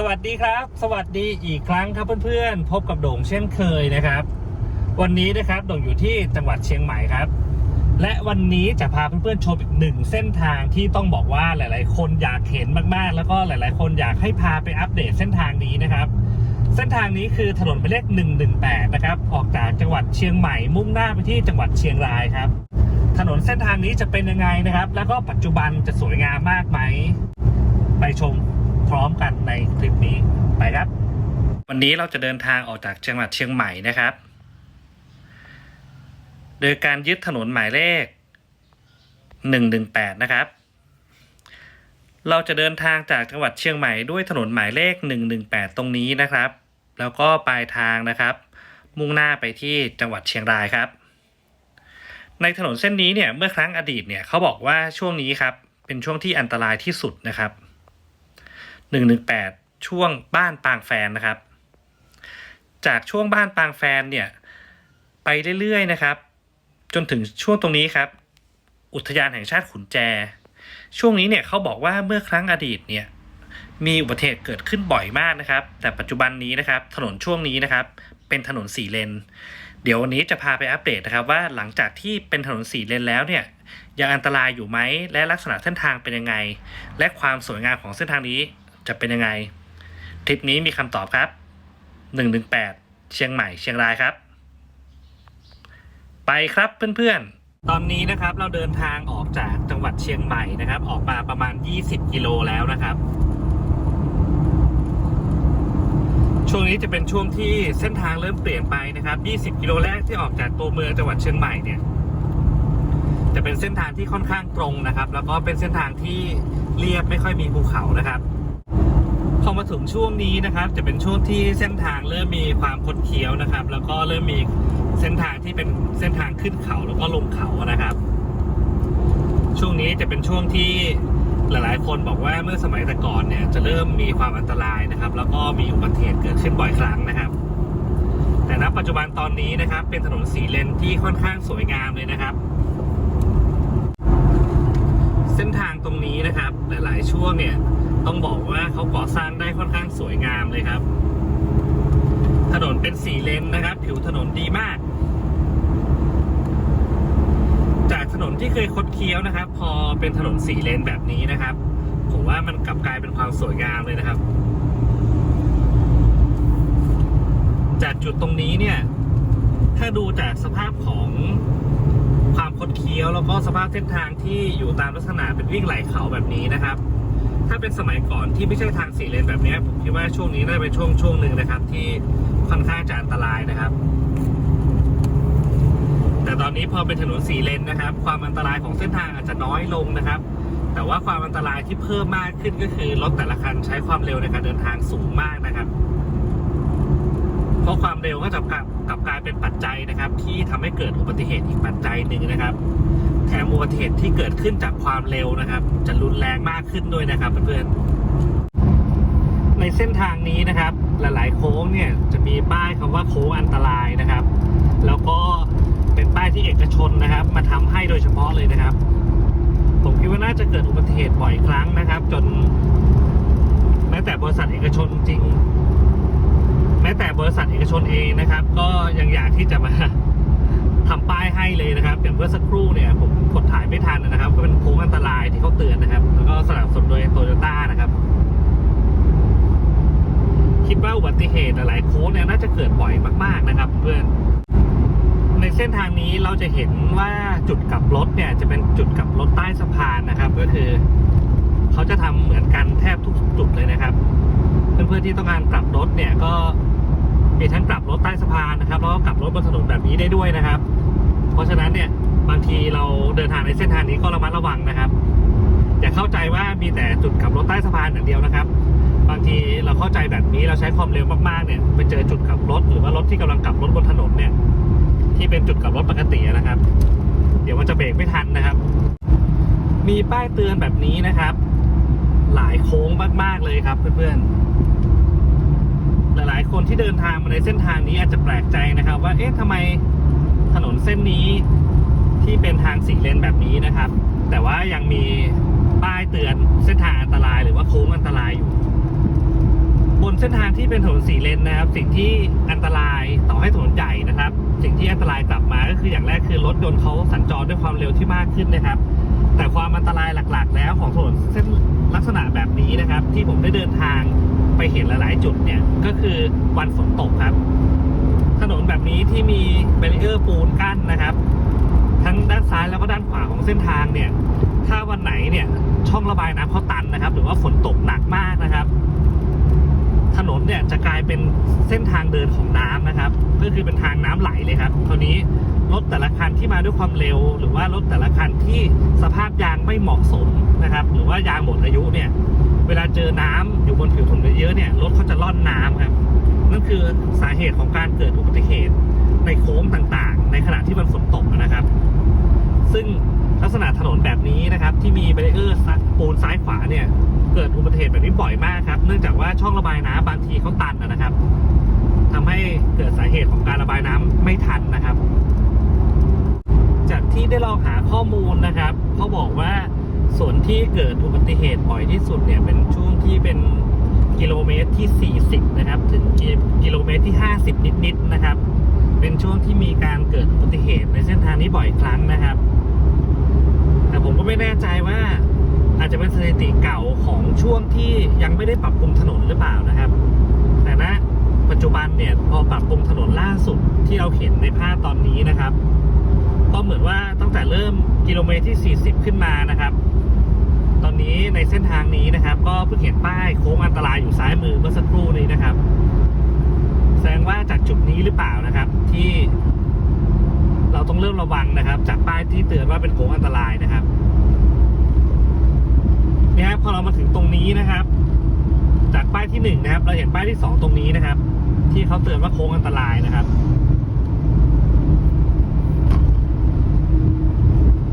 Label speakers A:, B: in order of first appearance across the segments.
A: สวัสดีครับ สวัสดีอีกครั้งครับเพื่อนๆ พบกับโด่งเช่นเคยนะครับ วันนี้นะครับโด่งอยู่ที่จังหวัดเชียงใหม่ครับ และวันนี้จะพาเพื่อนๆชมอีกหนึ่งเส้นทางที่ต้องบอกว่าหลาย ๆ คนอยากเห็นมากๆ แล้วก็หลาย ๆ คนอยากให้พาไปอัปเดตเส้นทางนี้นะครับ เส้นทางนี้คือถนนหมายเลข118นะครับออกจากจังหวัดเชียงใหม่มุ่งหน้าไปที่จังหวัดเชียงรายครับ ถนนเส้นทางนี้จะเป็นยังไงนะครับ แล้วก็ปัจจุบันจะสวยงามมากไหมไปชมพร้อมกันในคลิปนี้ไปครับ วั นนี้เราจะเดินทางออกจากจังหวัดเชียงใหม่นะครับ โดยการยึดถนนหมายเลข 118 นะครับ เราจะเดินทางจากจังหวัดเชียงใหม่ด้วยถนนหมายเลข 118 ตรงนี้นะครับ แล้วก็ปลายทางนะครับ มุ่งหน้าไปที่จังหวัดเชียงรายครับ ในถนนเส้นนี้เนี่ยเมื่อครั้งอดีตเนี่ยเขาบอกว่าช่วงนี้ครับเป็นช่วงที่อันตรายที่สุดนะครับ 118 ช่วงบ้านปางแฟนนะครับ จากช่วงบ้านปางแฟนเนี่ยไปเรื่อยๆนะครับ จนถึงช่วงตรงนี้ครับ อุทยานแห่งชาติขุนแจ ช่วงนี้เนี่ยเขาบอกว่าเมื่อครั้งอดีตเนี่ยมีอุบัติเหตุเกิดขึ้นบ่อยมากนะครับ แต่ปัจจุบันนี้นะครับ ถนนช่วงนี้นะครับ เป็นถนนสี่เลน เดี๋ยววันนี้จะพาไปอัปเดตนะครับ ว่าหลังจากที่เป็นถนนสี่เลนแล้วเนี่ยยังอันตรายอยู่ไหมและลักษณะเส้นทางเป็นยังไง และความสวยงามของเส้นทางนี้จะเป็นยังไงทริปนี้มีคำตอบครับ 118 เชียงใหม่เชียงรายครับ ไปครับเพื่อนๆ ตอนนี้นะครับเราเดินทางออกจากจังหวัดเชียงใหม่นะครับ ออกมาประมาณ 20 กิโลแล้วนะครับ ช่วงนี้จะเป็นช่วงที่เส้นทางเริ่มเปลี่ยนไปนะครับ 20 กิโลแรกที่ออกจากตัวเมืองจังหวัดเชียงใหม่เนี่ยจะเป็นเส้นทางที่ค่อนข้างตรงนะครับ แล้วก็เป็นเส้นทางที่เรียบไม่ค่อยมีภูเขานะครับ อมาถึงช่วงนี้นะครับ จะเป็นช่วงที่เส้นทางเริ่มมีความคดเคี้ยวนะครับ แล้วก็เริ่มมีเส้นทางที่เป็นเส้นทางขึ้นเขาแล้วก็ลงเขานะครับ ช่วงนี้จะเป็นช่วงที่หลายๆ คนบอกว่าเมื่อสมัยแต่ก่อนเนี่ยจะเริ่มมีความอันตรายนะครับ แล้วก็มีอุบัติเหตุเกิดขึ้นบ่อยครั้งนะครับ แต่ณปัจจุบันตอนนี้นะครับ เป็นถนนสีเลนที่ค่อนข้างสวยงามเลยนะครับ เส้นทางตรงนี้นะครับ หลายๆ ช่วงเนี่ย ต้องบอกว่าเขาก่อสร้างได้ค่อนข้างสวยงามเลยครับ ถนนเป็นสี่เลนนะครับ ผิวถนนดีมาก จากถนนที่เคยคดเคี้ยวนะครับ พอเป็นถนนสี่เลนแบบนี้นะครับ ผมว่ามันกลับกลายเป็นความสวยงามเลยนะครับ จากจุดตรงนี้เนี่ย ถ้าดูจากสภาพของ ความคดเคี้ยวแล้วก็สภาพเส้นทางที่อยู่ตามลักษณะเป็นวิ่งไหลเขาแบบนี้นะครับ ถ้าเป็นสมัยก่อนที่ไม่ใช่ทางสี่เลนแบบนี้ผมคิดว่าช่วงนี้น่าจะเป็นช่วงช่วงหนึ่งนะครับ ที่ค่อนข้างจะอันตรายนะครับ แต่ตอนนี้พอเป็นถนนสี่เลนนะครับ ความอันตรายของเส้นทางอาจจะน้อยลงนะครับ แต่ว่าความอันตรายที่เพิ่มมากขึ้นก็คือรถแต่ละคันใช้ความเร็วในการเดินทางสูงมากนะครับ ราะความเร็วก็จะกลับกลายเป็นปัจจัยนะครับ ที่ทำให้เกิดอุบัติเหตุอีกปัจจัยหนึ่งนะครับ แถมอุบัติเหตุที่เกิดขึ้นจากความเร็วนะครับ จะรุนแรงมากขึ้นด้วยนะครับเพื่อนๆในเส้นทางนี้นะครับ หลายๆ โค้งเนี่ยจะมีป้ายคำว่าโค้งอันตรายนะครับ แล้วก็เป็นป้ายที่เอกชนนะครับ มาทำให้โดยเฉพาะเลยนะครับผมคิดว่าน่าจะเกิดอุบัติเหตุบ่อยครั้งนะครับ จนแม้แต่บริษัทเอกชนจริง แม้แต่บริษัทเอก ชนเองนะครับ ก็ยังอยากที่จะมาทำป้ายให้เลยนะครับอย่างเมื่อสักครู่เนี่ยผมกดถ่ายไม่ทันนะครับ ก็เป็นโค้งอันตรายที่เขาเตือนนะครับ แล้วก็สนับสนุนโดยโตโยต้านะครับ คิดว่าอุบัติเหตุหลายโค้งเนี่ยน่าจะเกิดบ่อยมาก ๆนะครับเพื่อนในเส้นทางนี้เราจะเห็นว่าจุดกลับรถเนี่ยจะเป็นจุดกลับรถใต้สะพานนะครับ ก็คือเขาจะทำเหมือนกันแทบทุกจุดเลยนะครับ เพื่อนๆที่ต้องการกลับรถเนี่ยก็ มีทั้งกลับรถใต้สะพานนะครับแล้วก็กลับรถบนถนนแบบนี้ได้ด้วยนะครับ เพราะฉะนั้นเนี่ยบางทีเราเดินทางในเส้นทางนี้ก็ระมัดระวังนะครับอย่าเข้าใจว่ามีแต่จุดกลับรถใต้สะพานอย่างเดียวนะครับ บางทีเราเข้าใจแบบนี้เราใช้ความเร็วมากๆเนี่ยไปเจอจุดกลับรถหรือว่ารถที่กำลังกลับรถบนถนนเนี่ยที่เป็นจุดกลับรถปกตินะครับ เดี๋ยวมันจะเบรกไม่ทันนะครับ มีป้ายเตือนแบบนี้นะครับ หลายโค้งมากๆเลยครับเพื่อนๆ หลายๆ คนที่เดินทางมาในเส้นทางนี้อาจจะแปลกใจนะครับ ว่าเอ๊ะทำไมถนนเส้นนี้ที่เป็นทางสี่เลนแบบนี้นะครับ แต่ว่ายังมีป้ายเตือนเส้นทางอันตรายหรือว่าโค้งอันตรายอยู่ บนเส้นทางที่เป็นถนนสี่เลนนะครับ สิ่งที่อันตรายต่อให้ถนนใหญ่นะครับ สิ่งที่อันตรายกลับมาก็คืออย่างแรกคือรถยนต์เขาสัญจรด้วยความเร็วที่มากขึ้นนะครับ แต่ความอันตรายหลักๆ แล้วของถนนเส้นลักษณะแบบนี้นะครับ ที่ผมได้เดินทาง ไปเห็นหลาย ๆ จุดเนี่ย ก็คือวันฝนตกครับ ถนนแบบนี้ที่มีเบรเออร์ปูนกั้นนะครับ ทั้งด้านซ้ายแล้วก็ด้านขวาของเส้นทางเนี่ย ถ้าวันไหนเนี่ยช่องระบายน้ำเขาตันนะครับ หรือว่าฝนตกหนักมากนะครับ ถนนเนี่ยจะกลายเป็นเส้นทางเดินของน้ำนะครับ ก็คือเป็นทางน้ำไหลเลยครับคราวนี้รถแต่ละคันที่มาด้วยความเร็ว หรือว่ารถแต่ละคันที่สภาพยางไม่เหมาะสม นะครับ หรือว่ายางหมดอายุเนี่ย เวลาเจอน้ำอยู่บนผิวถนนเยอะๆเนี่ยรถเขาจะล่อนน้ำครับนั่นคือสาเหตุของการเกิดอุบัติเหตุในโค้งต่างๆ ในขณะที่มันฝนตกนะครับ ซึ่งลักษณะถนนแบบนี้นะครับ ที่มีเบรเออร์ปูนซ้ายขวาเนี่ย เกิดอุบัติเหตุแบบนี้บ่อยมากครับ เนื่องจากว่าช่องระบายน้ำบางทีเขาตันนะครับทำให้เกิดสาเหตุของการระบายน้ำไม่ทันนะครับ จากที่ได้ลองหาข้อมูลนะครับเขาบอกว่าส่วน ที่เกิดอุบัติเหตุบ่อยที่สุดเนี่ยเป็นช่วงที่เป็นกิโลเมตรที่ 40 นะครับ ถึงกิโลเมตรที่ 50 นิดๆนะครับ เป็นช่วงที่มีการเกิดอุบัติเหตุในเส้นทางนี้บ่อยครั้งนะครับ แต่ผมก็ไม่แน่ใจว่าอาจจะเป็นสถิติเก่าของช่วงที่ยังไม่ได้ปรับปรุงถนนหรือเปล่านะครับ แต่ณปัจจุบันเนี่ยพอปรับปรุงถนนล่าสุดที่เราเห็นในภาพตอนนี้นะครับ ก็เหมือนว่าตั้งแต่เริ่มกิโลเมตรที่ 40 ขึ้นมานะครับ ตอนนี้ในเส้นทางนี้นะครับ ก็เพิ่งเห็นป้ายโค้งอันตรายอยู่ซ้ายมือเมื่อสักครู่นี้นะครับ แสดงว่าจากจุดนี้หรือเปล่านะครับ ที่ เราต้องเริ่มระวังนะครับ จากป้ายที่เตือนว่าเป็นโค้งอันตรายนะครับนี่ครับพอเรามาถึงตรงนี้นะครับ จากป้ายที่หนึ่งนะครับ เราเห็นป้ายที่สองตรงนี้นะครับ ที่เขาเตือนว่าโค้งอันตรายนะครับ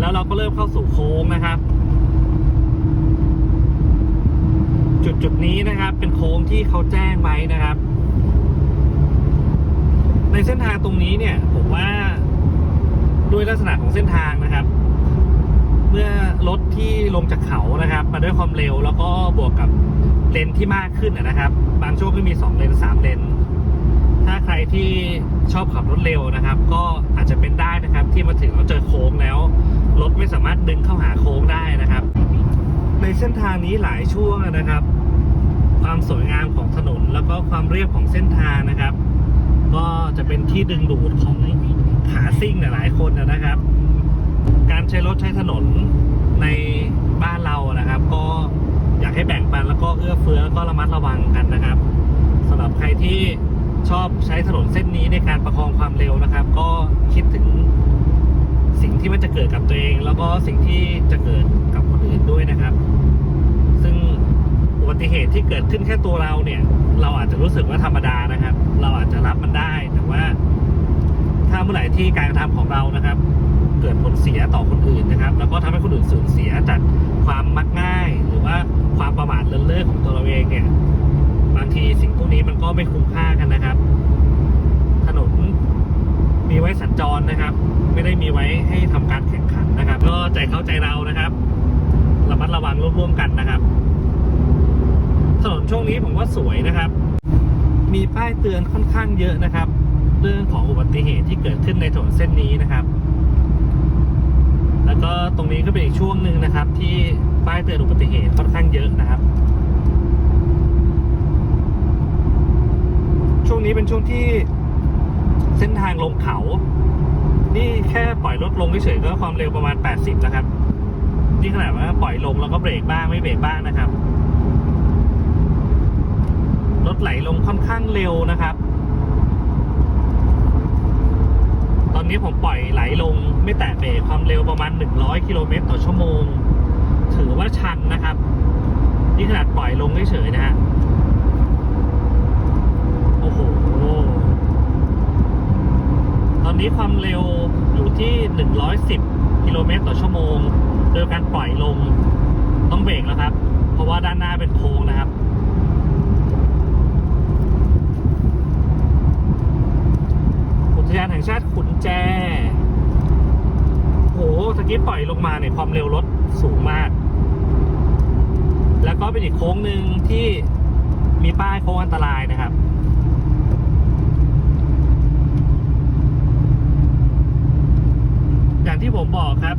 A: แล้วเราก็เริ่มเข้าสู่โค้งนะครับ จุดจุดนี้นะครับ เป็นโค้งที่เขาแจ้งไว้นะครับ ในเส้นทางตรงนี้เนี่ย ผมว่าด้วยลักษณะของเส้นทางนะครับ เมื่อรถที่ลงจากเขานะครับ มาด้วยความเร็วแล้วก็บวกกับเลนที่มากขึ้นนะครับ บางช่วงก็มี2เลน3เลนถ้าใครที่ชอบขับรถเร็วนะครับ ก็อาจจะเป็นได้นะครับ ที่มาถึงเราเจอโค้งแล้วรถไม่สามารถดึงเข้าหาโค้งได้นะครับ ในเส้นทางนี้หลายช่วงนะครับ ความสวยงามของถนนแล้วก็ความเรียบของเส้นทางนะครับ ก็จะเป็นที่ดึงดูดของขาซิ่งหลายคนนะครับ การใช้รถใช้ถนนในบ้านเรานะครับ ก็อยากให้แบ่งปันแล้วก็เอื้อเฟื้อแล้วก็ระมัดระวังกันนะครับสำหรับใครที่ชอบใช้ถนนเส้นนี้ในการประคองความเร็วนะครับ ก็คิดถึงสิ่งที่มันจะเกิดกับตัวเอง แล้วก็สิ่งที่จะเกิดกับ อื่นด้วยนะครับ ซึ่งอุบัติเหตุที่เกิดขึ้นแค่ตัวเราเนี่ย เราอาจจะรู้สึกว่าธรรมดานะครับ เราอาจจะรับมันได้ แต่ว่า ถ้าเมื่อไหร่ที่การกระทำของเรานะครับ เกิดผลเสียต่อคนอื่นนะครับ แล้วก็ทำให้คนอื่นสูญเสียจากความมักง่าย หรือว่าความประมาทเลินเล่อของตัวเราเองเนี่ย บางทีสิ่งพวกนี้มันก็ไม่คุ้มค่ากันนะครับ ถนนมีไว้สัญจรนะครับ ไม่ได้มีไว้ให้ทำการแข่งขันนะครับ ก็ใจเข้าใจเรานะครับ ระมัดระวังร่วมๆกันนะครับ ถนนช่วงนี้ผมว่าสวยนะครับ มีป้ายเตือนค่อนข้างเยอะนะครับ เรื่องของอุบัติเหตุที่เกิดขึ้นในถนนเส้นนี้นะครับ แล้วก็ตรงนี้ก็เป็นอีกช่วงหนึ่งนะครับ ที่ป้ายเตือนอุบัติเหตุค่อนข้างเยอะนะครับ ช่วงนี้เป็นช่วงที่เส้นทางลงเขา นี่แค่ปล่อยรถลงเฉยๆก็ความเร็วประมาณ 80 นะครับ นี่ขนาดว่าปล่อยลงแล้วก็เบรกบ้างไม่เบรกบ้างนะครับ รถไหลลงค่อนข้างเร็วนะครับ ตอนนี้ผมปล่อยไหลลงไม่แตะเบรกความเร็วประมาณ 100 กิโลเมตรต่อชั่วโมง ถือว่าชันนะครับ นี่ขนาดปล่อยลงเฉยๆนะฮะโอ้โหตอนนี้ความเร็วอยู่ที่ 110 กิโลเมตรต่อชั่วโมงโดยการปล่อยลงต้องเบรกแล้วครับ เพราะว่าด้านหน้าเป็นโค้งนะครับอุทยานแห่งชาติขุนแจโหตะกี้ปล่อยลงมาเนี่ยความเร็วรถสูงมาก แล้วก็เป็นอีกโค้งหนึ่งที่มีป้ายโค้งอันตรายนะครับ อย่าง ที่ผมบอกครับ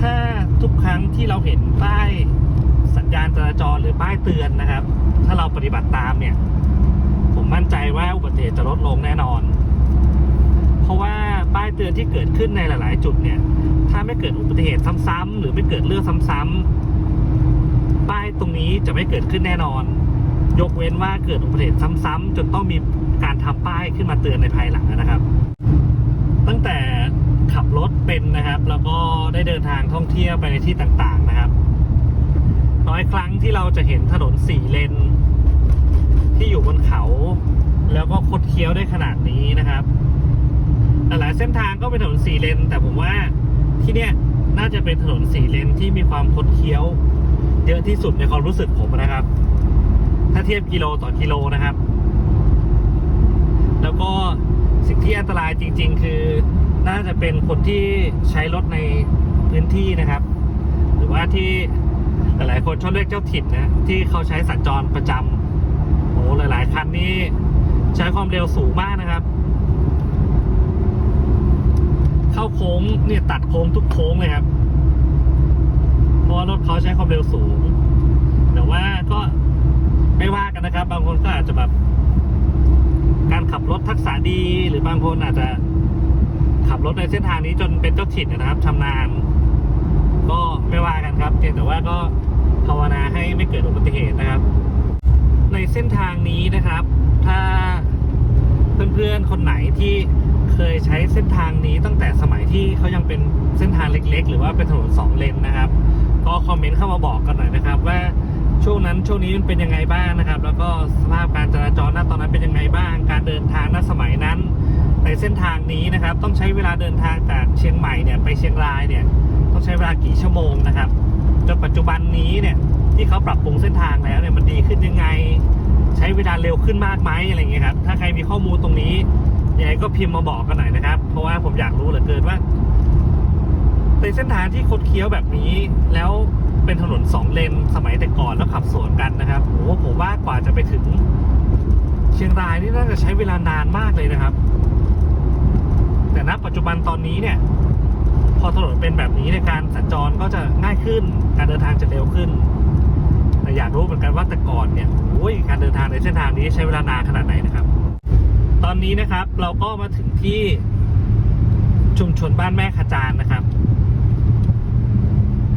A: ถ้าทุกครั้งที่เราเห็นป้ายสัญญาณจราจรหรือป้ายเตือนนะครับ ถ้าเราปฏิบัติตามเนี่ย ผมมั่นใจว่าอุบัติเหตุจะลดลงแน่นอน เพราะว่าป้ายเตือนที่เกิดขึ้นในหลาย ๆ จุดเนี่ย ถ้าไม่เกิดอุบัติเหตุซ้ำๆหรือไม่เกิดเรื่องซ้ำๆป้ายตรงนี้จะไม่เกิดขึ้นแน่นอน ยกเว้นว่าเกิดอุบัติเหตุซ้ำๆจนต้องมีการทำป้ายขึ้นมาเตือนในภายหลังนะครับ ตั้งแต่ ขับรถเป็นนะครับ แล้วก็ได้เดินทางท่องเที่ยวไปในที่ต่างๆนะครับ น้อยครั้งที่เราจะเห็นถนนสี่เลน ที่อยู่บนเขา แล้วก็คดเคี้ยวได้ขนาดนี้นะครับหลายๆเส้นทางก็เป็นถนนสี่เลน แต่ผมว่าที่เนี่ยน่าจะเป็นถนนสี่เลนที่มีความคดเคี้ยว เยอะที่สุดในความรู้สึกผมนะครับ ถ้าเทียบกิโลต่อกิโลนะครับ แล้วก็ ที่อันตรายจริง ๆ คือน่าจะเป็นคนที่ใช้รถในพื้นที่นะครับ หรือว่าที่หลายๆคนชอบเรียกเจ้าถิ่นนะที่เขาใช้สัญจรประจำโอ้หลาย ๆคันนี้ใช้ความเร็วสูงมากนะครับ เข้าโค้งเนี่ยตัดโค้งทุกโค้งเลยครับเพราะรถเขาใช้ความเร็วสูง แต่ว่าก็ไม่ว่ากันนะครับ บางคนก็อาจจะแบบ การขับรถทักษะดีหรือบางคนอาจจะขับรถในเส้นทางนี้จนเป็นเจ้าถิ่นนะครับชำนาญก็ไม่ว่ากันครับเพียงแต่ว่าก็ภาวนาให้ไม่เกิดอุบัติเหตุนะครับ ในเส้นทางนี้นะครับ ถ้าเพื่อนๆคนไหนที่เคยใช้เส้นทางนี้ตั้งแต่สมัยที่เขายังเป็นเส้นทางเล็ก ๆ หรือว่าเป็นถนนสองเลนนะครับ ก็คอมเมนต์เข้ามาบอกกันหน่อยนะครับว่า ช่วงนั้นช่วงนี้มันเป็นยังไงบ้างนะครับ แล้วก็สภาพการจราจรณตอนนั้นเป็นยังไงบ้าง การเดินทางณสมัยนั้น ในเส้นทางนี้นะครับ ต้องใช้เวลาเดินทางจากเชียงใหม่เนี่ยไปเชียงรายเนี่ยต้องใช้เวลากี่ชั่วโมงนะครับจนปัจจุบันนี้เนี่ยที่เขาปรับปรุงเส้นทางแล้วเนี่ยมันดีขึ้นยังไง ใช้เวลาเร็วขึ้นมากไหมอะไรเงี้ยครับถ้าใครมีข้อมูลตรงนี้ยังไงก็พิมพ์มาบอกกันหน่อยนะครับ เพราะว่าผมอยากรู้เหลือเกินว่า ในเส้นทางที่คดเคี้ยวแบบนี้ แล้วเป็นถนนสองเลนสมัยแต่ก่อนแล้วขับสวนกันนะครับโอ้ผมว่ากว่าจะไปถึง เชียงรายนี่น่าจะใช้เวลานานมากเลยนะครับ แต่ณปัจจุบันตอนนี้เนี่ย พอถนนเป็นแบบนี้ในการสัญจรก็จะง่ายขึ้น การเดินทางจะเร็วขึ้นแต่อยากรู้เหมือนกันว่าแต่ก่อนเนี่ยโอ้ยการเดินทางในเส้นทางนี้ใช้เวลานานขนาดไหนนะครับ ตอนนี้นะครับเราก็มาถึงที่ชุมชนบ้านแม่ขจานนะครับ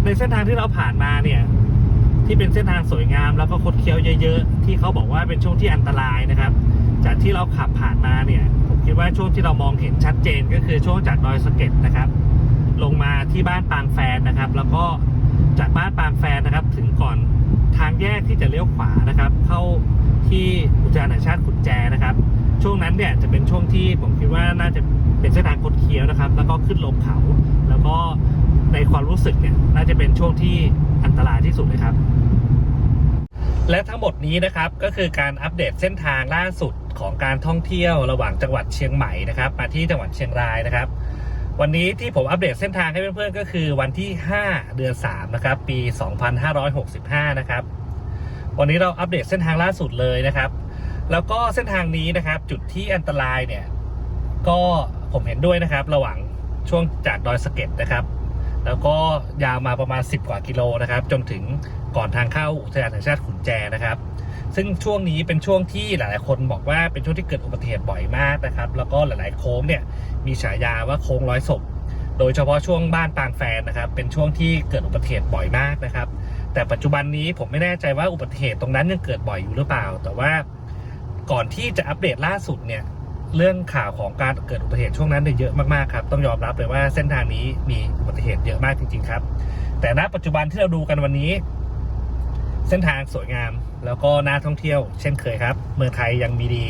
A: ในเส้นทางที่เราผ่านมาเนี่ย ที่เป็นเส้นทางสวยงาม แล้วก็คดเคี้ยวเยอะๆ ที่เขาบอกว่าเป็นช่วงที่อันตรายนะครับ จากที่เราขับผ่านมาเนี่ยผมคิดว่าช่วงที่เรามองเห็นชัดเจนก็คือช่วงจากดอยสะเก็ดนะครับ ลงมาที่บ้านปางแฟนนะครับ แล้วก็จากบ้านปางแฟนนะครับ ถึงก่อนทางแยกที่จะเลี้ยวขวานะครับ เข้าที่อุทยานแห่งชาติขุนแจนะครับ ช่วงนั้นเนี่ยจะเป็นช่วงที่ผมคิดว่าน่าจะเป็นเส้นทางคดเคี้ยวนะครับ แล้วก็ขึ้นลงเขา แล้วก็ ในความรู้สึกเนี่ยน่าจะเป็นช่วงที่อันตรายที่สุดเลยครับ และทั้งหมดนี้นะครับก็คือการอัปเดตเส้นทางล่าสุดของการท่องเที่ยวระหว่างจังหวัดเชียงใหม่นะครับมาที่จังหวัดเชียงรายนะครับ วันนี้ที่ผมอัปเดตเส้นทางให้เพื่อนๆก็คือวันที่ 5 เดือน3นะครับปี 2565 นะครับวันนี้เราอัปเดตเส้นทางล่าสุดเลยนะครับ แล้วก็เส้นทางนี้นะครับ จุดที่อันตรายเนี่ย ก็ผมเห็นด้วยนะครับ ระหว่างช่วงจากดอยสะเก็ดนะครับ แล้วก็ยาวมาประมาณ 10 กว่ากิโลนะครับ จนถึงก่อนทางเข้าอุทยานแห่งชาติขุนแจนะครับ ซึ่งช่วงนี้เป็นช่วงที่หลายๆ คนบอกว่าเป็นช่วงที่เกิดอุบัติเหตุบ่อยมากนะครับ แล้วก็หลายๆโค้งเนี่ยมีฉายาว่าโค้งร้อยศพโดยเฉพาะช่วงบ้านปางแฟนนะครับ เป็นช่วงที่เกิดอุบัติเหตุบ่อยมากนะครับ แต่ปัจจุบันนี้ผมไม่แน่ใจว่าอุบัติเหตุตรงนั้นยังเกิดบ่อยอยู่หรือเปล่า แต่ว่าก่อนที่จะอัปเดตล่าสุดเนี่ย เรื่องข่าวของการเกิดอุบัติเหตุช่วงนั้นเนี่ยเยอะมากๆครับต้องยอมรับเลยว่าเส้นทางนี้มีอุบัติเหตุเยอะมากจริง ๆ ครับ แต่ณปัจจุบันที่เราดูกันวันนี้ เส้นทางสวยงาม แล้วก็น่าท่องเที่ยว เช่นเคยครับ เมืองไทยยังมีดี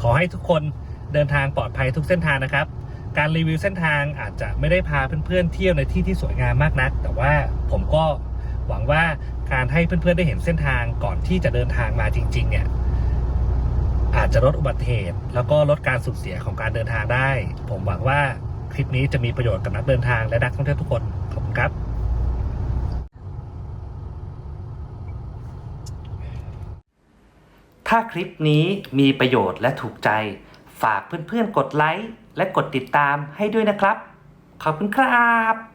A: ขอให้ทุกคนเดินทางปลอดภัยทุกเส้นทางนะครับ การรีวิวเส้นทางอาจจะไม่ได้พาเพื่อนๆเที่ยวในที่ที่สวยงามมากนัก แต่ว่าผมก็หวังว่าการให้เพื่อนๆได้เห็นเส้นทางก่อนที่จะเดินทางมาจริง ๆ เนี่ย อาจจะลดอุบัติเหตุ แล้วก็ลดการสูญเสียของการเดินทางได้ ผมหวังว่าคลิปนี้จะมีประโยชน์กับนักเดินทางและนักท่องเที่ยวทุกคน ขอบคุณครับ
B: ถ้าคลิปนี้มีประโยชน์และถูกใจ ฝากเพื่อนๆ กดไลค์และกดติดตามให้ด้วยนะครับ ขอบคุณครับ